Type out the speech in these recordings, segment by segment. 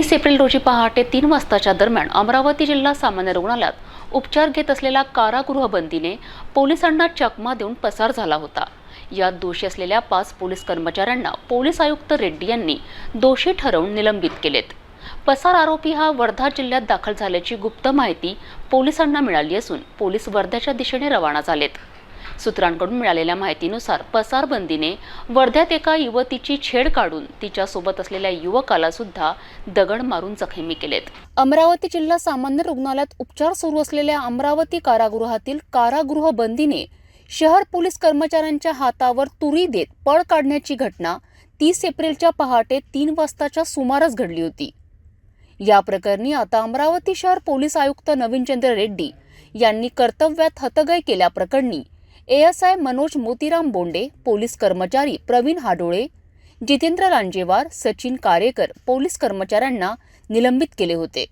तीस एप्रिल रोजी पहाटे तीन वाजताच्या दरम्यान अमरावती जिल्हा सामान्य रुग्णालयात उपचार घेत असलेल्या कारागृह बंदीने पोलिसांना चकमा देऊन पसार झाला होता. यात दोषी असलेल्या पाच पोलीस कर्मचाऱ्यांना पोलीस आयुक्त रेड्डी यांनी दोषी ठरवून निलंबित केलेत. पसार आरोपी हा वर्धा जिल्ह्यात दाखल झाल्याची गुप्त माहिती पोलिसांना मिळाली असून पोलीस वर्ध्याच्या दिशेने रवाना झालेत. सूत्रांकडून मिळालेल्या माहितीनुसार पसारबंदीने वर्ध्यात एका युवतीची छेड काढून तिच्यासोबत असलेल्या युवकाला सुद्धा दगड मारून जखमी केलेत. अमरावती जिल्हा सामान्य रुग्णालयात उपचार सुरू असलेल्या अमरावती कारागृहातील कारागृह बंदीने शहर पोलीस कर्मचाऱ्यांच्या हातावर तुरी देत पळ काढण्याची घटना तीस एप्रिलच्या पहाटे तीन वाजताच्या सुमारास घडली होती. या प्रकरणी आता अमरावती शहर पोलीस आयुक्त नवीनचंद्र रेड्डी यांनी कर्तव्यात हतगय केल्याप्रकरणी एएसआय मनोज मोतीराम बोंडे पोलीस कर्मचारी प्रवीण हाडोळे जितेंद्र रांजेवार सचिन कारेकर पोलीस कर्मचाऱ्यांना निलंबित केले होते.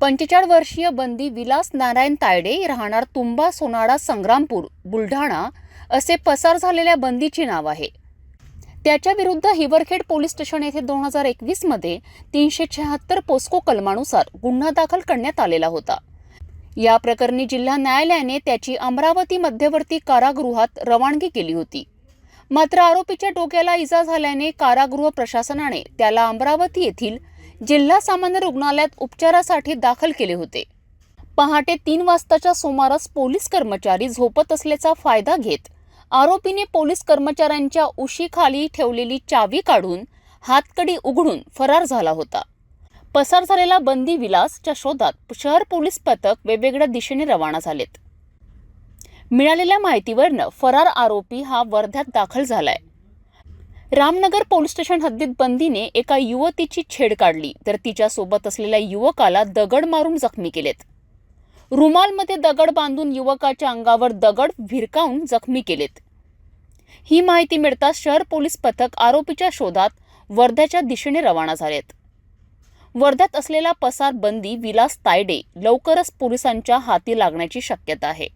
पंचेचाळ वर्षीय बंदी विलास नारायण तायडे राहणार तुंबा सोनाडा संग्रामपूर बुलढाणा असे पसार झालेल्या बंदीचे नाव आहे. त्याच्या विरुद्ध हिवरखेड पोलीस स्टेशन येथे दोन हजार एकवीसमध्ये तीनशे शहात्तर पोस्को कलमानुसार गुन्हा दाखल करण्यात आलेला होता. या प्रकरणी जिल्हा न्यायालयाने त्याची अमरावती मध्यवर्ती कारागृहात रवानगी केली होती. मात्र आरोपीच्या डोक्याला इजा झाल्याने कारागृह प्रशासनाने त्याला अमरावती येथील जिल्हा सामान्य रुग्णालयात उपचारासाठी दाखल केले होते. पहाटे तीन वाजताच्या सुमारास पोलीस कर्मचारी झोपत असल्याचा फायदा घेत आरोपीने पोलीस कर्मचाऱ्यांच्या उशीखाली ठेवलेली चावी काढून हातकडी उघडून फरार झाला होता. पसार झालेला बंदी विलासच्या शोधात शहर पोलीस पथक वेगवेगळ्या दिशेने रवाना झालेत. मिळालेल्या माहितीवरनं फरार आरोपी हा वर्ध्यात दाखल झालाय. रामनगर पोलीस स्टेशन हद्दीत बंदीने एका युवतीची छेड काढली तर तिच्यासोबत असलेल्या युवकाला दगड मारून जखमी केलेत. रुमालमध्ये दगड बांधून युवकाच्या अंगावर दगड भिरकावून जखमी केलेत. ही माहिती मिळताच शहर पोलीस पथक आरोपीच्या शोधात वर्ध्याच्या दिशेने रवाना झालेत. वर्ध्यात असलेला पसार बंदी विलास तायडे लवकरच पोलिसांच्या हाती लागण्याची शक्यता आहे.